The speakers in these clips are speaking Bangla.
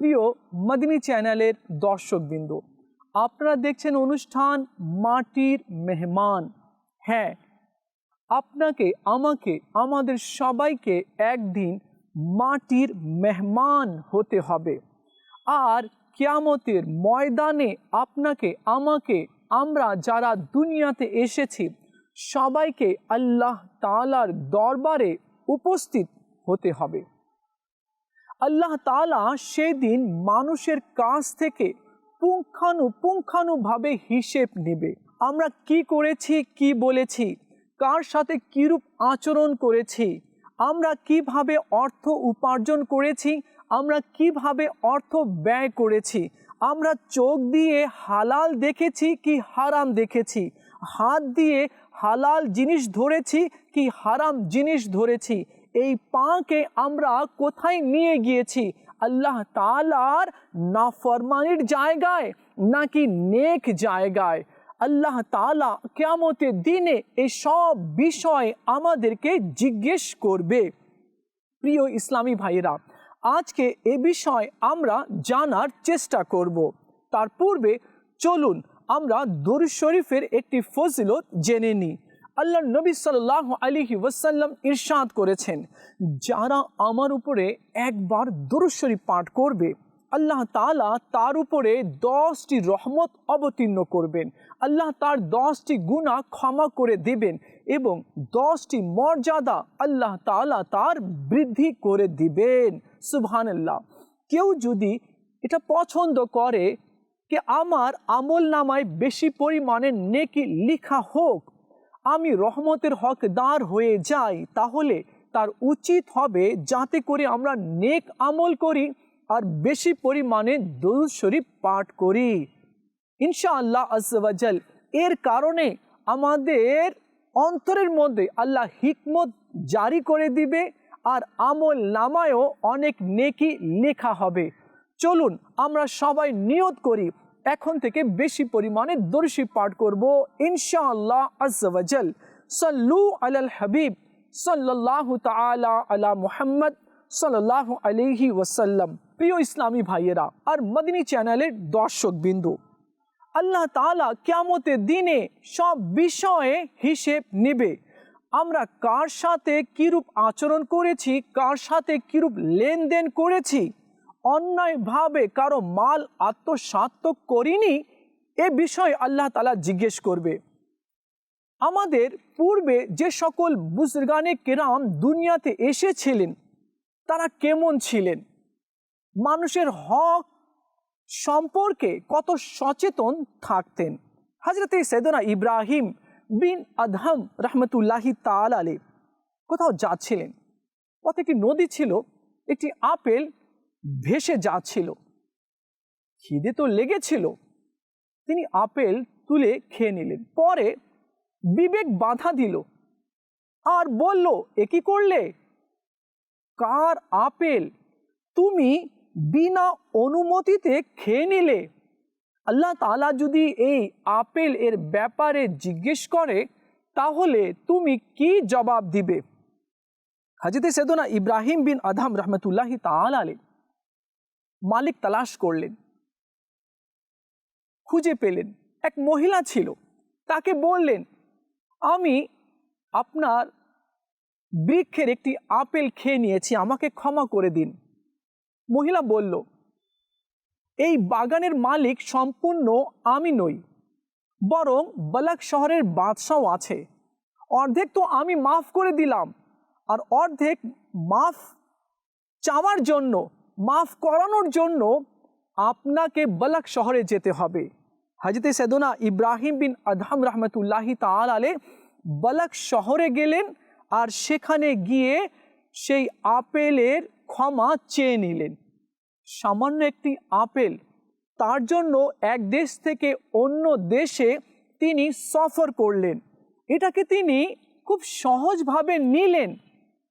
প্রিয় মদিনী চ্যানেলের দর্শকবৃন্দ, আপনারা দেখছেন অনুষ্ঠান মাটির মেহমান। হ্যাঁ আপনাকে, আমাকে, আমাদের সবাইকে একদিন মাটির মেহমান হতে হবে। আর কিয়ামতের ময়দানে আপনাকে, আমাকে, আমরা যারা দুনিয়াতে এসেছি, সবাইকে আল্লাহ তালার দরবারে উপস্থিত হতে হবে। আল্লাহ তালা সেদিন মানুষের কাছ থেকে পুঙ্খানু পুঙ্খানুপুঙ্খানুভাবে হিসেব নেবে। আমরা কি করেছি, কি বলেছি, কার সাথে কীরূপ আচরণ করেছি, আমরা কীভাবে অর্থ উপার্জন করেছি, আমরা কীভাবে অর্থ ব্যয় করেছি, আমরা চোখ দিয়ে হালাল দেখেছি কি হারাম দেখেছি, হাত দিয়ে হালাল জিনিস ধরেছি কি হারাম জিনিস ধরেছি এই পাকে আমরা কোথায় নিয়ে গিয়েছি? আল্লাহ তালার নাফরমানির জায়গায় নাকি নেক জায়গায়? আল্লাহ তালা কেমতের দিনে এসব বিষয় আমাদেরকে জিজ্ঞেস করবে। প্রিয় ইসলামী ভাইরা আজকে এ বিষয় আমরা জানার চেষ্টা করব। তার পূর্বে চলুন আমরা দরুদ শরীফের একটি ফজিলত জেনে নিই। আল্লাহ নবী সাল্লাহ আলিহি ওয়াসাল্লাম ইরশাদ করেছেন, যারা আমার উপরে একবার দরুদ শরীফ পাঠ করবে, আল্লাহ তালা তার উপরে দশটি রহমত অবতীর্ণ করবেন। আল্লাহ তার দশটি গুণা ক্ষমা করে দেবেন এবং দশটি মর্যাদা আল্লাহ তালা তার বৃদ্ধি করে দিবেন। সুবহানাল্লাহ। কেউ যদি এটা পছন্দ করে যে আমার আমল নামায় বেশি পরিমাণে নেকি লিখা হোক আমি রহমতের হকদার হয়ে যাই, তাহলে তার উচিত হবে যাতে করে আমরা নেক আমল করি আর বেশি পরিমাণে দরুদ শরীফ পাঠ করি। ইনশাআল্লাহ আজওয়াজাল এর কারণে আমাদের অন্তরের মধ্যে আল্লাহ হিকমত জারি করে দিবে আর আমল নামায়ও অনেক নেকি লেখা হবে। চলুন আমরা সবাই নিয়ত করি। এখন থেকে বেশি পরিমাণে দর্শী পাঠ করব ইনশাআল্লাহ আজওয়াজাল সাল্লু আলাল হাবিব সাল্লাহ তালা আলা মুহাম্মদ সাল্লাহ আলিহি ওয়াসাল্লাম। প্রিয় ইসলামী ভাইয়েরা, আর মদিনী চ্যানেলের দর্শক বিন্দু, আল্লাহ তালা কেমতের দিনে সব বিষয়ে হিসেব নেবে। আমরা কার সাথে কীরূপ আচরণ করেছি, কার সাথে কীরূপ লেনদেন করেছি অন্যায়ভাবে কারও মাল আত্মসাত্মক করিনি, এ বিষয়ে আল্লাহ তালা জিজ্ঞেস করবে। আমাদের পূর্বে যে সকল বুজরগানে কেরাম দুনিয়াতে এসেছিলেন, তারা কেমন ছিলেন? মানুষের হক সম্পর্কে কত সচেতন থাকতেন? হাজরতে সেদনা ইব্রাহিম বিন আদহাম রহমতুল্লাহি তাল আলে কোথাও যাচ্ছিলেন? পথে একটি নদী ছিল? একটি আপেল ভেসে যাচ্ছিল। খিদে তো লেগেছিল। তিনি আপেল তুলে খেয়ে নিলেন। পরে বিবেক বাধা দিল। আর বলল, এ কি করলে? কার আপেল? তুমি বিনা অনুমতিতে খেয়ে নিলে। আল্লাহ তালা যদি এই আপেল এর ব্যাপারে জিজ্ঞেস করে, তাহলে তুমি কি জবাব দিবে? হাজিতে সেদনা ইব্রাহিম বিন আধাম রহমতুল্লাহি তাল আলে মালিক তালাশ করলেন। খুঁজে পেলেন। এক মহিলা ছিল। তাকে বললেন, আমি আপনার বৃক্ষের একটি আপেল খেয়ে নিয়েছি, আমাকে ক্ষমা করে দিন। মহিলা বলল, এই বাগানের মালিক সম্পূর্ণ আমি নই, বরং বালাক শহরের বাদশাও আছে। অর্ধেক তো আমি মাফ করে দিলাম, আর অর্ধেক মাফ চাওয়ার জন্য মাফ করানোর জন্য আপনাকে বলাক শহরে যেতে হবে। হাজতে সেদনা ইব্রাহিম বিন আদহাম রহমতুল্লাহি তাল আলে বলাক শহরে গেলেন আর সেখানে গিয়ে সেই আপেলের ক্ষমা চেয়ে নিলেন। সামান্য একটি আপেল, তার জন্য এক দেশ থেকে অন্য দেশে তিনি সফর করলেন। এটাকে তিনি খুব সহজভাবে নিলেন,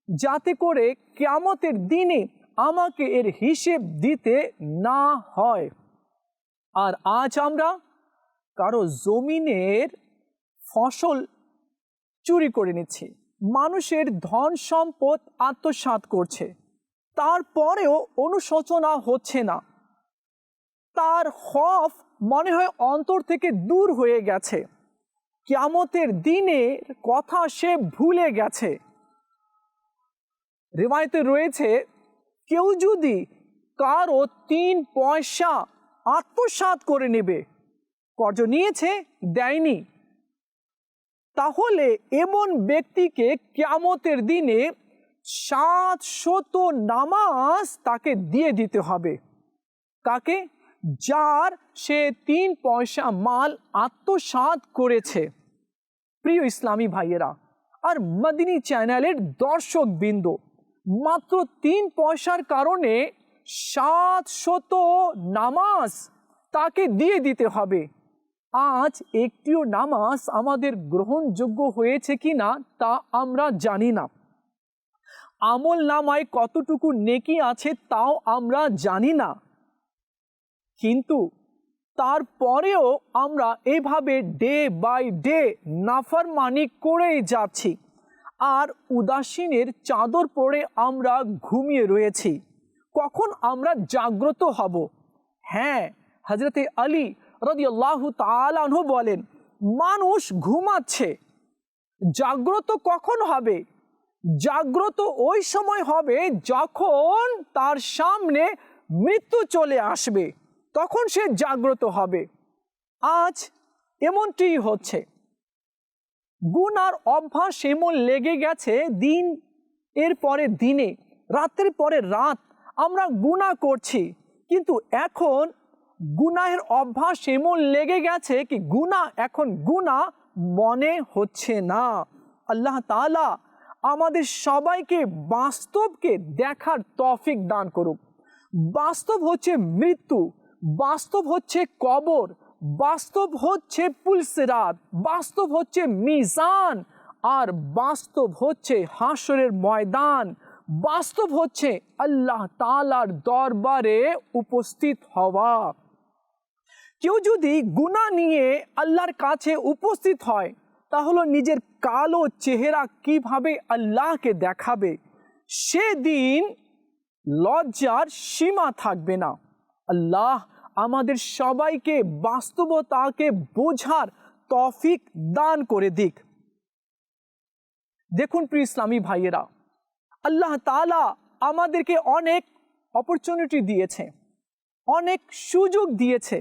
যাতে করে কেয়ামতের দিনে আমাকে এর হিসেব দিতে না হয়। আর আজ আমরা কারও জমিনের ফসল চুরি করে নিচ্ছি। মানুষের ধন সম্পদ আত্মসাৎ করছে। তারপরেও অনুশোচনা হচ্ছে না। তার হফ মনে হয় অন্তর থেকে দূর হয়ে গেছে। কিয়ামতের দিনের কথা সে ভুলে গেছে। রেওয়ায়তে রয়েছে কেউ যদি কারও তিন পয়সা আত্মসাৎ করে নেবে, কর্জ নিয়েছে, দেয়নি, তাহলে এমন ব্যক্তিকে কেয়ামতের দিনে সাত শত নামাজ তাকে দিয়ে দিতে হবে। কাকে? যার সে তিন পয়সা মাল আত্মসাৎ করেছে। প্রিয় ইসলামী ভাইয়েরা, আর মদিনী চ্যানেলের দর্শক বিন্দু মাত্র তিন পয়সার কারণে সাত শত নামাজ তাকে দিয়ে দিতে হবে। আজ একটিও নামাজ আমাদের গ্রহণযোগ্য হয়েছে কি না তা আমরা জানি না। আমল নামায় কতটুকু নেকি আছে তাও আমরা জানি না। কিন্তু তারপরেও আমরা এভাবে ডে বাই ডে নাফরমানি করেই যাচ্ছি। আর উদাসীনের চাদর পরে আমরা ঘুমিয়ে রয়েছি। কখন আমরা জাগ্রত হব? হ্যাঁ হজরতে আলী রদিয়াল্লাহ তালানহ বলেন, মানুষ ঘুমাচ্ছে। জাগ্রত কখন হবে? জাগ্রত ওই সময় হবে যখন তার সামনে মৃত্যু চলে আসবে। তখন সে জাগ্রত হবে। আজ এমনটি হচ্ছে। গুনার অভ্যাস এমন লেগে গেছে দিন এর পরে দিনে রাতের পরে রাত। আমরা গুণা করছি, কিন্তু এখন গুনাহের অভ্যাস এমন লেগে গেছে কি গুণা, এখন গুণা মনে হচ্ছে না। আল্লাহ তালা আমাদের সবাইকে বাস্তবকে দেখার তফিক দান করুক। বাস্তব হচ্ছে মৃত্যু, বাস্তব হচ্ছে কবর বাস্তব হচ্ছে পুলসেরাত, বাস্তব হচ্ছে মিজান, আর বাস্তব হচ্ছে হাসরের ময়দান। বাস্তব হচ্ছে আল্লাহ তালার দরবারে উপস্থিত হওয়া। কেউ যদি গুণা নিয়ে আল্লাহর কাছে উপস্থিত হয়, তাহলে নিজের কালো চেহারা কীভাবে আল্লাহকে দেখাবে? সেদিন লজ্জার সীমা থাকবে না। আল্লাহ আমাদের সবাইকে বাস্তবতাকে বোঝার তফিক দান করে দিক। দেখুন প্রিয় ইসলামী ভাইয়েরা, আল্লাহ তালা আমাদেরকে অনেক অপরচুনিটি দিয়েছে, অনেক সুযোগ দিয়েছে।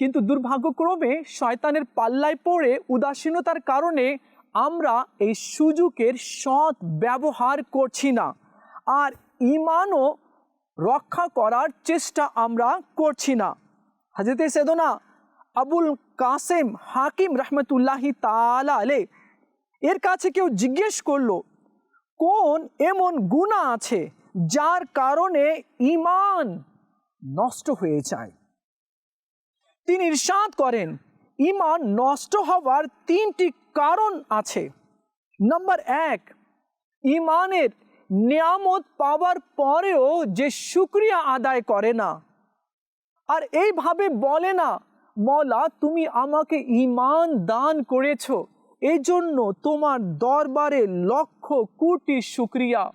কিন্তু দুর্ভাগ্যক্রমে শয়তানের পাল্লায় পড়ে উদাসীনতার কারণে আমরা এই সুযোগের সৎ ব্যবহার করছি না। আর ইমানও রক্ষা করার চেষ্টা আমরা করছি না। হাজরতে সেদনা আবুল কাসেম হাকিম রহমতুল্লাহি তালা আলে এর কাছে কেউ জিজ্ঞেস করল, কোন এমন গুণা আছে যার কারণে ইমান নষ্ট হয়ে যায়? তিনি ইরশাদ করেন ইমান নষ্ট হওয়ার তিনটি কারণ আছে। নম্বর এক ইমানের নিয়ামত পাওয়ার পরেও যে শুক্রিয়া আদায় করে না। আর এইভাবে বলে না, মলা, তুমি আমাকে ইমান দান করেছ। এই জন্য তোমার দরবারে লক্ষ কোটি শুক্রিয়া।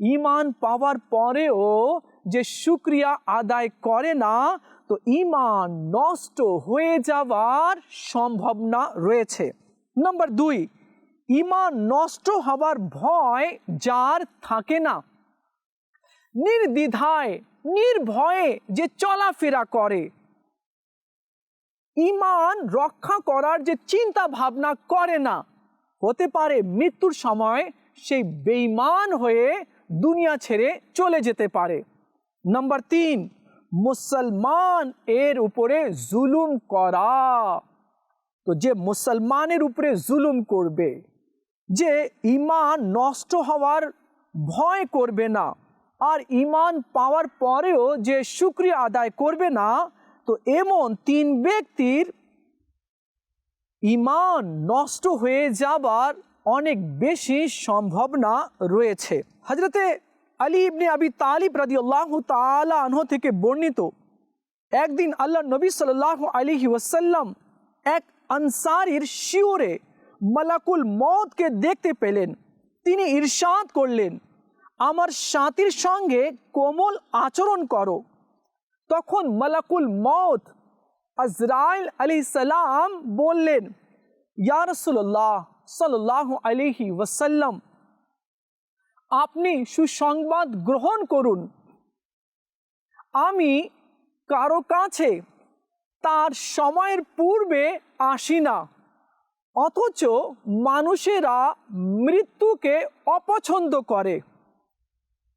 ইমান পাওয়ার পরেও যে শুক্রিয়া আদায় করে না, তো ইমান নষ্ট হয়ে যাওয়ার সম্ভাবনা রয়েছে। নম্বর দুই ইমান নষ্ট হবার ভয় যার থাকে না। নির্দ্বিধায়, নির্ভয়ে যে চলাফেরা করে। ইমান রক্ষা করার যে চিন্তা ভাবনা করে না। হতে পারে মৃত্যুর সময় সেই বেইমান হয়ে দুনিয়া ছেড়ে চলে যেতে পারে। নাম্বার তিন, মুসলমান এর উপরে জুলুম করা। তো যে মুসলমানের উপরে জুলুম করবে যে ইমান নষ্ট হওয়ার ভয় করবে না আর ইমান পাওয়ার পরেও যে শুক্রিয়া আদায় করবে না, তো এমন তিন ব্যক্তির ইমান নষ্ট হয়ে যাবার অনেক বেশি সম্ভাবনা রয়েছে। হজরতে আলী ইবনে আবি তালিব রাদি আল্লাহ তালা আনহ থেকে বর্ণিত একদিন আল্লাহ নবী সাল্লাহ আলিহি ওয়াসাল্লাম এক আনসারির শিওরে মালাকুল মৌতকে দেখতে পেলেন। তিনি ইরশাদ করলেন, আমার সাথীর সঙ্গে কোমল আচরণ করো। তখন মালাকুল মৌত আজরাইল আলী সালাম বললেন, ইয়া রসুল্লাহ সাল্লাহ আলিহি ওয়াসাল্লাম, আপনি সুসংবাদ গ্রহণ করুন। আমি কারও কাছে তার সময়ের পূর্বে আসি না। অথচ মানুষেরা মৃত্যুকে অপছন্দ করে।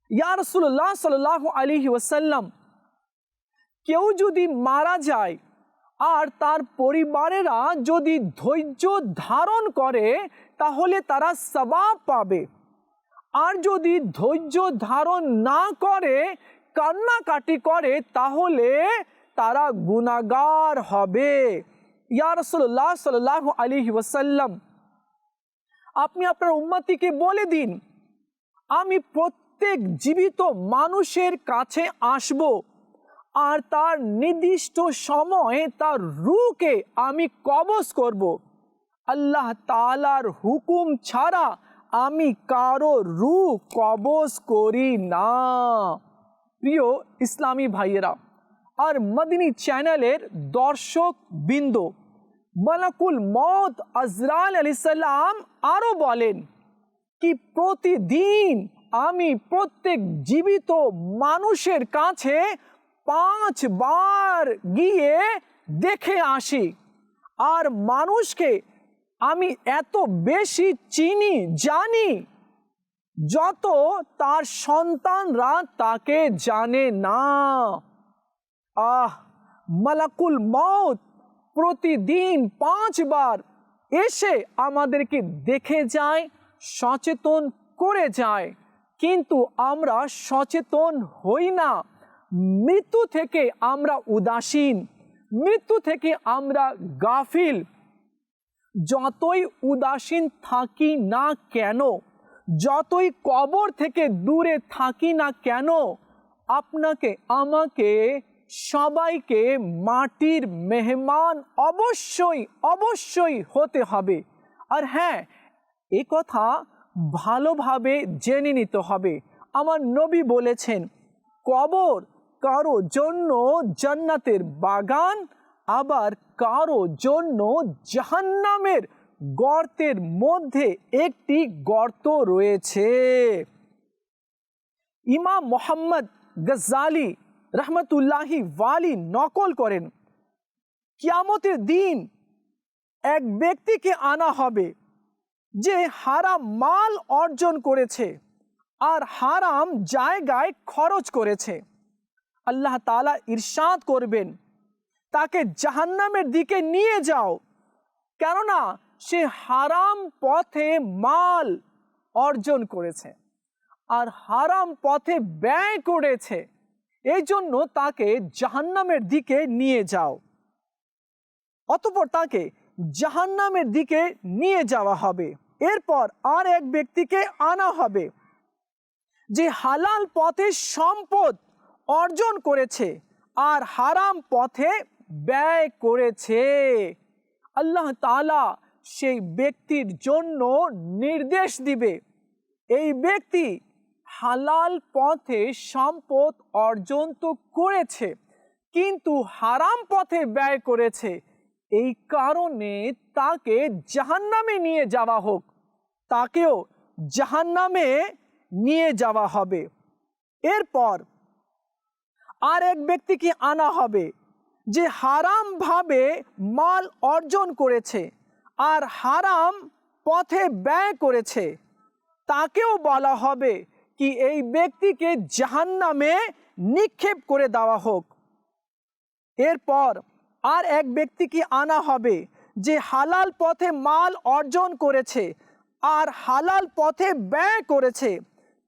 ইয়া রসুল্লাহ সাল্লাহ আলিহি ওয়াসাল্লাম, কেউ যদি মারা যায় আর তার পরিবারেরা যদি ধৈর্য ধারণ করে, তাহলে তারা সবাব পাবে। আর যদি ধৈর্য ধারণ না করে, কান্নাকাটি করে, তাহলে তারা গুণাগার হবে। ইয়া রসল্লাহ সাল্লাহ আলী ওয়াসাল্লাম, আপনি আপনার উম্মতিকে বলে দিন, আমি প্রত্যেক জীবিত মানুষের কাছে আসব আর তার নির্দিষ্ট সময়ে তার রুকে আমি কবজ করব। আল্লাহ তালার হুকুম ছাড়া আমি কারও রু কবজ করি না। প্রিয় ইসলামী ভাইয়েরা আর মদিনী চ্যানেলের দর্শক বিন্দু মালাকুল মত আজরাল আলি সাল্লাম আরও বলেন কি প্রতিদিন আমি প্রত্যেক জীবিত মানুষের কাছে পাঁচবার গিয়ে দেখে আসি। আর মানুষকে আমি এত বেশি চিনি, জানি, যত তার সন্তানরা তাকে জানে না। আহ, মালাকুল মত প্রতিদিন পাঁচবার এসে আমাদেরকে দেখে যায়, সচেতন করে যায়। কিন্তু আমরা সচেতন হই না। মৃত্যু থেকে আমরা উদাসীন। মৃত্যু থেকে আমরা গাফিল। যতই উদাসীন থাকি না কেন, যতই কবর থেকে দূরে থাকি না কেন, আপনাকে, আমাকে সবাইকে মাটির মেহমান অবশ্যই অবশ্যই হতে হবে। আর হ্যাঁ এ কথা ভালোভাবে জেনে নিতে হবে। আমার নবী বলেছেন, কবর কারও জন্য জান্নাতের বাগান, আবার কারও জন্য জাহান্নামের গর্তের মধ্যে একটি গর্ত রয়েছে। ইমাম মোহাম্মদ গজ্জালি রহমতুল্লাহি ওয়ালি নকল করেন। কিয়ামতের দিন এক ব্যক্তিকে আনা হবে যে হারাম মাল অর্জন করেছে আর হারাম জায়গায় খরচ করেছে। আল্লাহ তালা ইরশাদ করবেন, তাকে জাহান্নামের দিকে নিয়ে যাও। কেননা সে হারাম পথে মাল অর্জন করেছে আর হারাম পথে ব্যয় করেছে। এই জন্য তাকে জাহান্নামের দিকে নিয়ে যাও। অতপর তাকে জাহান্নামের দিকে নিয়ে যাওয়া হবে। এরপর আর এক ব্যক্তিকে আনা হবে, যে হালাল পথে সম্পদ অর্জন করেছে আর হারাম পথে ব্যয় করেছে। আল্লাহ তালা সেই ব্যক্তির জন্য নির্দেশ দিবে। এই ব্যক্তি হালাল পথে সম্পদ অর্জন তো করেছে, কিন্তু হারাম পথে ব্যয় করেছে। এই কারণে তাকে জাহান্নামে নিয়ে যাওয়া হোক, তাকেও জাহান্নামে নিয়ে যাওয়া হবে। এরপর আর এক ব্যক্তিকে আনা হবে, যে হারামভাবে মাল অর্জন করেছে আর হারাম পথে ব্যয় করেছে। তাকেও বলা হবে কি এই ব্যক্তিকে জাহান্নামে নিক্ষেপ করে দেওয়া হোক? এরপর আর এক ব্যক্তিকে আনা হবে যে হালাল পথে মাল অর্জন করেছে আর হালাল পথে ব্যয় করেছে?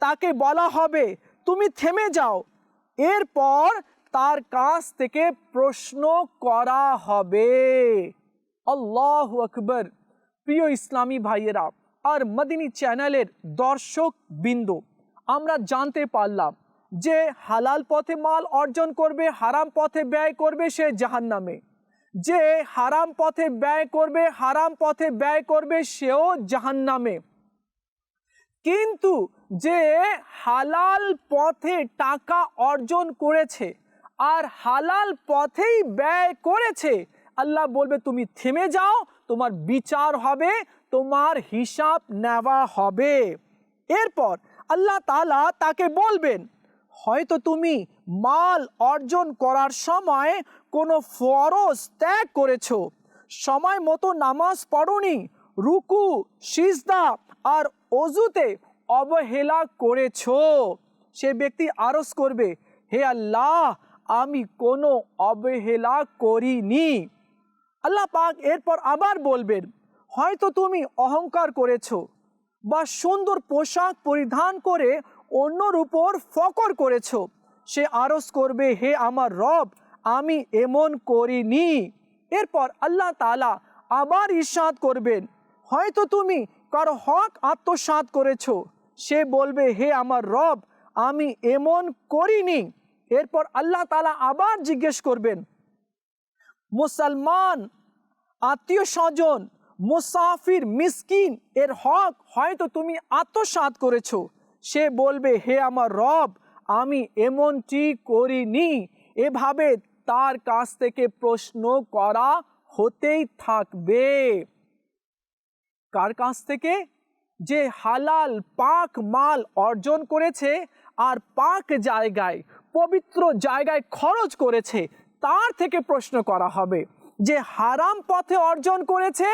তাকে বলা হবে, তুমি থেমে যাও। এরপর তার কাছ থেকে প্রশ্ন করা হবে। আল্লাহ আকবর। প্রিয় ইসলামী ভাইয়েরা, আর মদিনী চ্যানেলের দর্শক বিন্দু আমরা জানতে পারলাম যে হালাল পথে মাল অর্জন করবে, হারাম পথে ব্যয় করবে সে জাহান্নামে। যে হারাম পথে ব্যয় করবে, হারাম পথে ব্যয় করবে সেও জাহান্নামে। কিন্তু যে হালাল পথে টাকা অর্জন করেছে আর হালাল পথেই ব্যয় করেছে, আল্লাহ বলবে, তুমি থেমে যাও, তোমার বিচার হবে, তোমার হিসাব নেওয়া হবে। এরপর আল্লাহ তালা তাকে বলবেন, হয়তো তুমি মাল অর্জন করার সময় কোনো ফরজ ত্যাগ করেছ। সময় মতো নামাজ পড়নি, রুকু, সিজদা আর অজুতে অবহেলা করেছ। সে ব্যক্তি আরজ করবে, হে আল্লাহ, আমি কোনো অবহেলা করিনি। আল্লাহ পাক এরপর আবার বলবেন, হয়তো তুমি অহংকার করেছ বা সুন্দর পোশাক পরিধান করে অন্যর উপর ফকর করেছ। সে আরজ করবে, হে আমার রব, আমি এমন করিনি। এরপর আল্লাহ তালা আবার ইরশাদ করবেন, হয়তো তুমি কারও হক আত্মসাত করেছ। সে বলবে, হে আমার রব, আমি এমন করিনি। এরপর আল্লাহ তালা আবার জিজ্ঞেস করবেন, মুসলমান, আত্মীয় স্বজন মুসাফির মিসকিন, এর হক হয়তো তুমি আত্মসাত করেছ। সে বলবে, হে আমার রব, আমি এমনটি করিনি। এভাবে তার কাছ থেকে প্রশ্ন করা হতেই থাকবে। কার কাছ থেকে? যে হালাল পাক মাল অর্জন করেছে আর পাক জায়গায়, পবিত্র জায়গায় খরচ করেছে, তার থেকে প্রশ্ন করা হবে, যে হারাম পথে অর্জন করেছে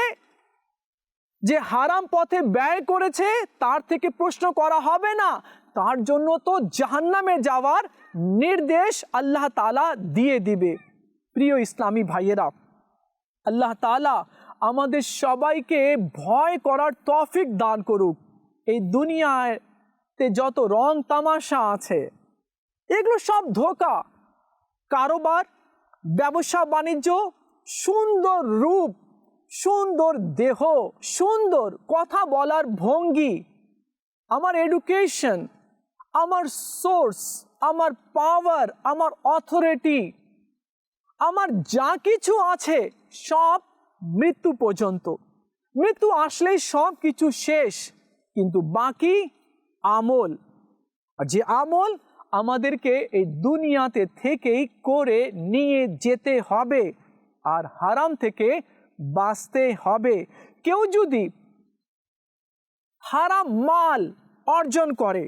যে হারাম পথে ব্যয় করেছে, তার থেকে প্রশ্ন করা হবে না। তার জন্য তো জাহান্নামে যাওয়ার নির্দেশ আল্লাহ তালা দিয়ে দিবে। প্রিয় ইসলামী ভাইয়েরা, আল্লাহ তালা আমাদের সবাইকে ভয় করার তফিক দান করুক। এই দুনিয়াতে যত রং তামাশা আছে, এগুলো সব ধোকা। কারোবার ব্যবসা বাণিজ্য সুন্দর রূপ সুন্দর দেহ, সুন্দর কথা বলার ভঙ্গি, আমার এডুকেশন আমার সোর্স আমার পাওয়ার আমার অথরিটি আমার যা কিছু আছে সব মৃত্যু পর্যন্ত। মৃত্যু আসলেই সব কিছু শেষ, কিন্তু বাকি আমল। আর যে আমল আমাদেরকে এই দুনিয়াতে থেকেই করে নিয়ে যেতে হবে, আর হারাম থেকে বাঁচতে হবে। কেউ যদি হারাম মাল অর্জন করে,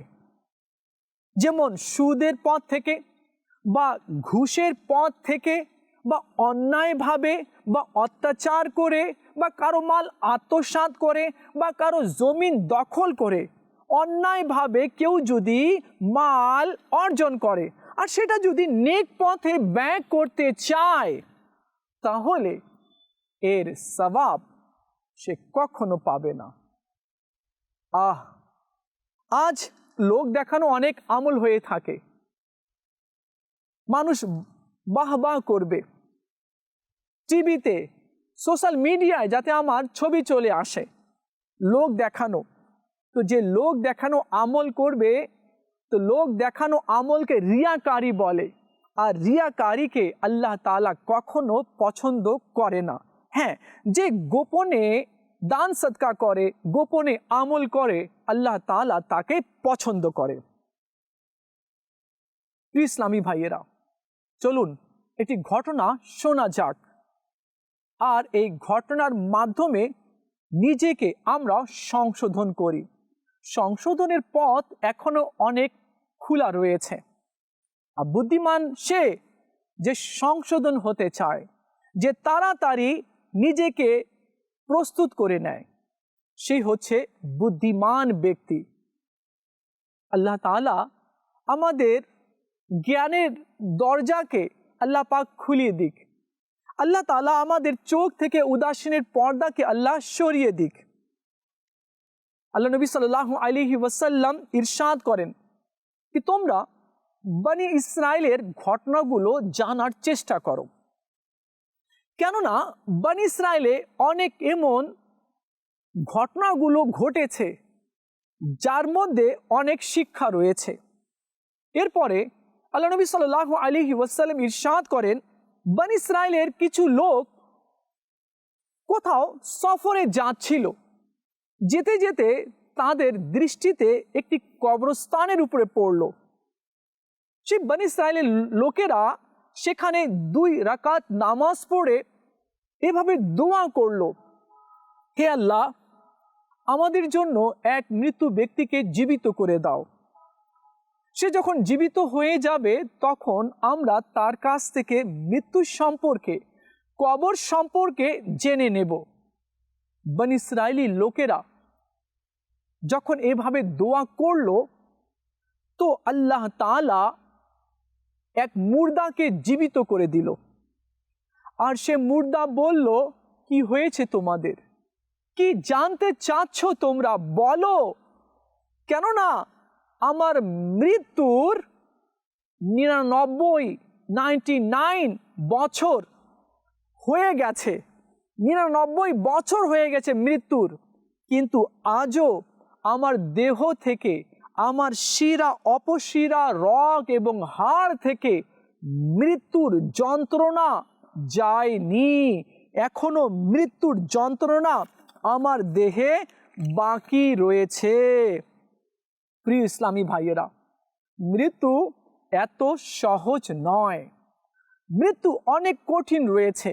যেমন সুদের পথ থেকে বা ঘুষের পথ থেকে বা অন্যায়ভাবে বা অত্যাচার করে বা কারও মাল আত্মসাৎ করে বা কারও জমিন দখল করে, অন্যায়ভাবে কেউ যদি মাল অর্জন করে আর সেটা যদি নেক পথে ব্যয় করতে চায়, তাহলে এর সবাব সে কখনো পাবে না। আহ, আজ লোক দেখানো অনেক আমল হয়ে থাকে। মানুষ বাহ বাহ করবে। টিভিতে, সোশ্যাল মিডিয়ায় যাতে আমার ছবি চলে আসে, লোক দেখানো। তো যে লোক দেখানো আমল করবে, তো লোক দেখানো আমলকে রিয়াকারী বলে। আর রিয়াকারীকে আল্লাহ তালা কখনো পছন্দ করে না। হ্যাঁ যে গোপনে দান সৎকা করে, গোপনে আমল করে, আল্লাহ তালা তাকে পছন্দ করে। ইসলামী ভাইয়েরা, চলুন একটি ঘটনা শোনা যাক। আর এই ঘটনার মাধ্যমে নিজেকে আমরা সংশোধন করি। সংশোধনের পথ এখনও অনেক খোলা রয়েছে। আর বুদ্ধিমান সে যে সংশোধন হতে চায়, যে তাড়াতাড়ি নিজেকে প্রস্তুত করে নেয়। সেই হচ্ছে বুদ্ধিমান ব্যক্তি। আল্লাহ তালা আমাদের জ্ঞানের দরজাকে আল্লাহ পাক খুলিয়ে দিক। আল্লাহ তালা আমাদের চোখ থেকে উদাসীনের পর্দাকে আল্লাহ সরিয়ে দিক। আল্লাহ নবী সাল্লাহ আলিহি ওয়াসাল্লাম ইরশাদ করেন কি তোমরা বানি ইসরায়েলের ঘটনাগুলো জানার চেষ্টা করো। কেননা বানি ইসরায়েলে অনেক এমন ঘটনাগুলো ঘটেছে যার মধ্যে অনেক শিক্ষা রয়েছে। এরপরে আল্লাহ নবী সাল্লাহ আলী ওয়াসাল্লাম ইরশাদ করেন, বান ইসরায়েলের কিছু লোক কোথাও সফরে যাচ্ছিল। যেতে যেতে তাদের দৃষ্টিতে একটি কবরস্থানের উপরে পড়ল। সেই বান ইসরায়েলের লোকেরা সেখানে দুই রাকাত নামাজ পড়ে এভাবে দোয়া করল, হে আল্লাহ, আমাদের জন্য এক মৃত্যু ব্যক্তিকে জীবিত করে দাও। সে যখন জীবিত হয়ে যাবে, তখন আমরা তার কাছ থেকে মৃত্যু সম্পর্কে, কবর সম্পর্কে জেনে নেব। বন ইসরায়েলি লোকেরা যখন এভাবে দোয়া করল, তো আল্লাহ তালা এক মুর্দাকে জীবিত করে দিল। আর সে মুর্দা বলল, কি হয়েছে তোমাদের? কি জানতে চাচ্ছ তোমরা? বলো। কেননা আমার মৃত্যুর নিরানব্বই নাইনটি নাইন বছর হয়ে গেছে। নিরানব্বই বছর হয়ে গেছে মৃত্যুর। কিন্তু আজও আমার দেহ থেকে আমার শিরা অপশিরা রক এবং হাড় থেকে মৃত্যুর যন্ত্রণা যায়নি। এখনও মৃত্যুর যন্ত্রণা আমার দেহে বাকি রয়েছে। প্রিয় ইসলামী ভাইয়েরা, মৃত্যু এত সহজ নয়। মৃত্যু অনেক কঠিন রয়েছে।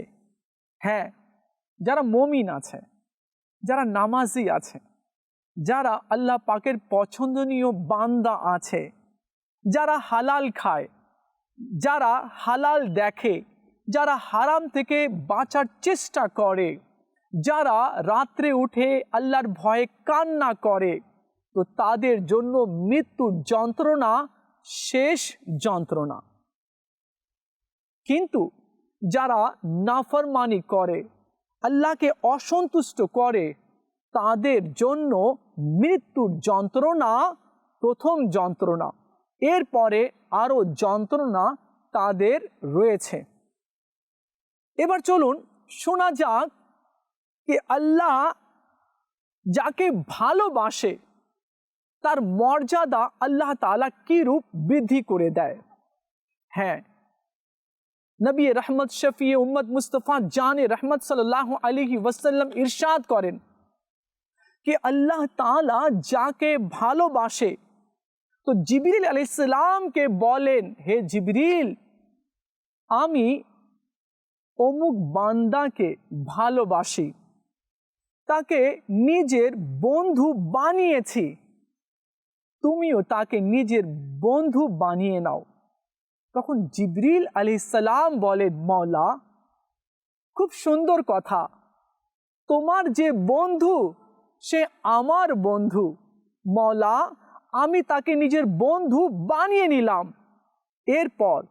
হ্যাঁ যারা মমিন আছে, যারা নামাজি আছে যারা আল্লাহ পাকের পছন্দনীয় বান্দা আছে, যারা হালাল খায়, যারা হালাল দেখে, যারা হারাম থেকে বাঁচার চেষ্টা করে, যারা রাত্রে উঠে আল্লাহর ভয়ে কান্না করে, তো তাদের জন্য মৃত্যুর যন্ত্রণা শেষ যন্ত্রণা। কিন্তু যারা নাফরমানি করে, আল্লাহকে অসন্তুষ্ট করে, তাদের জন্য মৃত্যুর যন্ত্রণা, প্রথম যন্ত্রণা। এরপরে আরও যন্ত্রণা তাদের রয়েছে। এবার চলুন শোনা যাক যে আল্লাহ যাকে ভালোবাসে, তার মর্যাদা আল্লাহ তালা রূপ বৃদ্ধি করে দেয়? হ্যাঁ নবী রহমত শফি উম্মদ মুস্তফা জানে রহমত সাল্লাহ আলহি ওয়াসাল্লাম ইরশাদ করেন कि अल्लाह ताला যাকে ভালোবাসে তো জিবরিল আলাইসালামকে বলেন হে জিবরিল আমি অমুক বান্দাকে ভালোবাসি তাকে নিজের বন্ধু বানিয়েছি তুমিও তাকে নিজের বন্ধু বানিয়ে নাও তখন জিবরিল আলি সালাম বলেন মৌলা খুব সুন্দর কথা তোমার যে বন্ধু সে আমার বন্ধু। মলা আমি তাকে নিজের বন্ধু বানিয়ে নিলাম। এরপর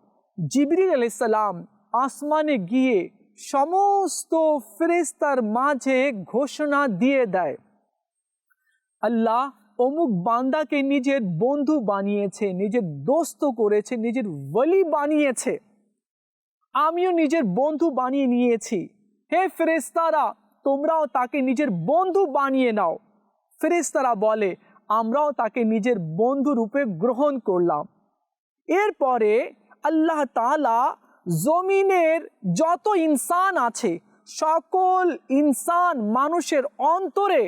জিবরিল আলাইসাল্লাম আসমানে গিয়ে সমস্ত ফেরেস্তার মাঝে ঘোষণা দিয়ে দেয়। আল্লাহ অমুক বান্দাকে নিজের বন্ধু বানিয়েছে, নিজের দোস্ত করেছে, নিজের বলি বানিয়েছে। আমিও নিজের বন্ধু বানিয়ে নিয়েছি। হে ফেরেস্তারা তোমরাও তাকে নিজের বন্ধু বানিয়ে নাও। ফেরেস্তারা বলে, আমরাও তাকে নিজের বন্ধু রূপে গ্রহণ করলাম। এরপরে আল্লাহ তালা জমিনের যত ইনসান আছে, সকল ইনসান মানুষের অন্তরে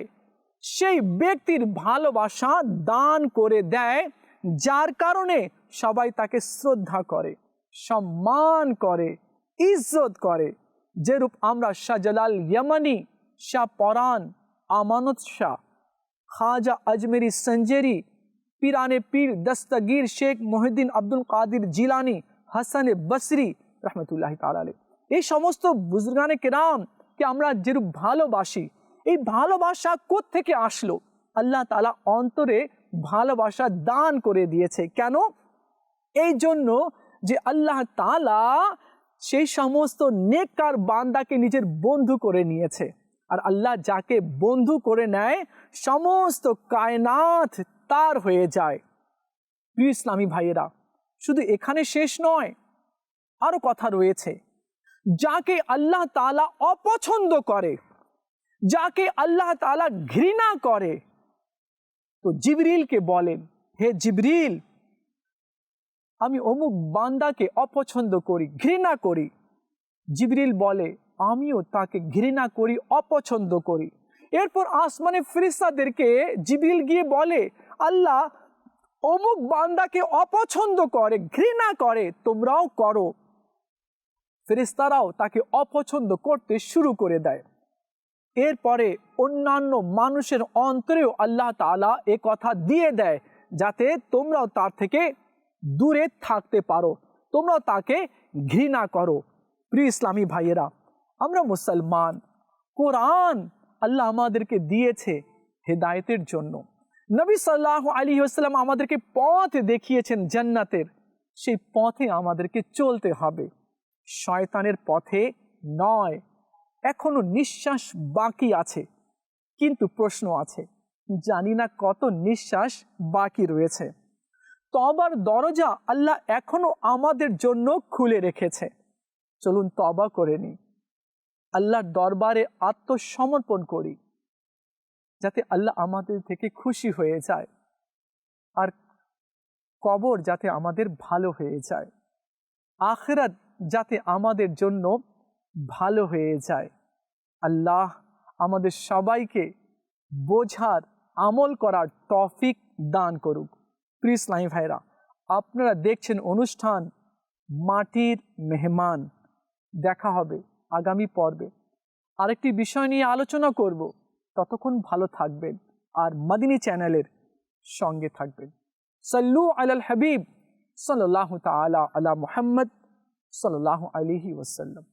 সেই ব্যক্তির ভালোবাসা দান করে দেয়, যার কারণে সবাই তাকে শ্রদ্ধা করে, সম্মান করে, ইজ্জত করে। যেরূপ আমরা শাহজালাল ইয়ামানি, শাহ পরান, আমানত শাহ, খাজা আজমেরি সঞ্জেরি, পিরানে পীর দস্তগীর শেখ মহিদ্দিন আব্দুল কাদির জিলানি, হাসানে বসরি রহমতুল্লাহ তালে এই সমস্ত বুজুর্গানে কেরামকে আমরা যেরূপ ভালোবাসি, এই ভালোবাসা থেকে আসলো? আল্লাহ তালা অন্তরে ভালোবাসা দান করে দিয়েছে। কেন? এই জন্য যে আল্লাহ তালা সেই সমস্ত নেককার বান্দাকে নিজের বন্ধু করে নিয়েছে। আর আল্লাহ যাকে বন্ধু করে নেয়, সমস্ত কায়নাথ তার হয়ে যায়। প্রিয় ইসলামী ভাইয়েরা, শুধু এখানে শেষ নয়, আরও কথা রয়েছে। যাকে আল্লাহ তালা অপছন্দ করে, যাকে আল্লাহ তালা ঘৃণা করে, তো জিবরিলকে বলেন, হে জিবরিল আমি অমুক বান্দাকে অপছন্দ করি, ঘৃণা করি। জিবরিল বলে, আমিও তাকে ঘৃণা করি, অপছন্দ করি। এরপর আসমানে ফিরিস্তাদেরকে জিবরিল গিয়ে বলে, আল্লাহ অমুক বান্দাকে অপছন্দ করে, ঘৃণা করে, তোমরাও করো। ফেরিস্তারাও তাকে অপছন্দ করতে শুরু করে দেয়। এরপরে অন্যান্য মানুষের অন্তরেও আল্লাহ তাআলা এ কথা দিয়ে দেয়, যাতে তোমরাও তার থেকে দূরে থাকতে পারো। তোমরা তাকে ঘৃণা করো। প্রিয় ইসলামী ভাইয়েরা, আমরা মুসলমান, কোরআন আল্লাহ আমাদেরকে দিয়েছে হেদায়েতের জন্য। নবী সাল্লাহ আলী আসসালাম আমাদেরকে পথ দেখিয়েছেন জান্নাতের। সেই পথে আমাদেরকে চলতে হবে। শয়তানের পথে নয়, এখনও নিঃশ্বাস বাকি আছে। কিন্তু প্রশ্ন আছে, জানি না কত নিঃশ্বাস বাকি রয়েছে। তবার দরজা আল্লাহ এখনও আমাদের জন্য খুলে রেখেছে। চলুন তবা করে নিই। আল্লাহর দরবারে আত্মসমর্পণ করি, যাতে আল্লাহ আমাদের থেকে খুশি হয়ে যায় আর কবর যাতে আমাদের ভালো হয়ে যায়। আখরাত যাতে আমাদের জন্য ভালো হয়ে যায়। আল্লাহ আমাদের সবাইকে বোঝার আমল করার তফিক দান করুক। প্রিয় ইসলামী ভাইরা, আপনারা দেখছেন অনুষ্ঠান মাটির মেহমান। দেখা হবে আগামী পর্বে। আরেকটি বিষয় নিয়ে আলোচনা করব। ততক্ষণ ভালো থাকবেন আর মাদিনী চ্যানেলের সঙ্গে থাকবেন। সাল্লু আলাল হাবিব সাল্লাহ তালা আলা মুহাম্মদ সাল্লাহ আলিহি ওসাল্লাম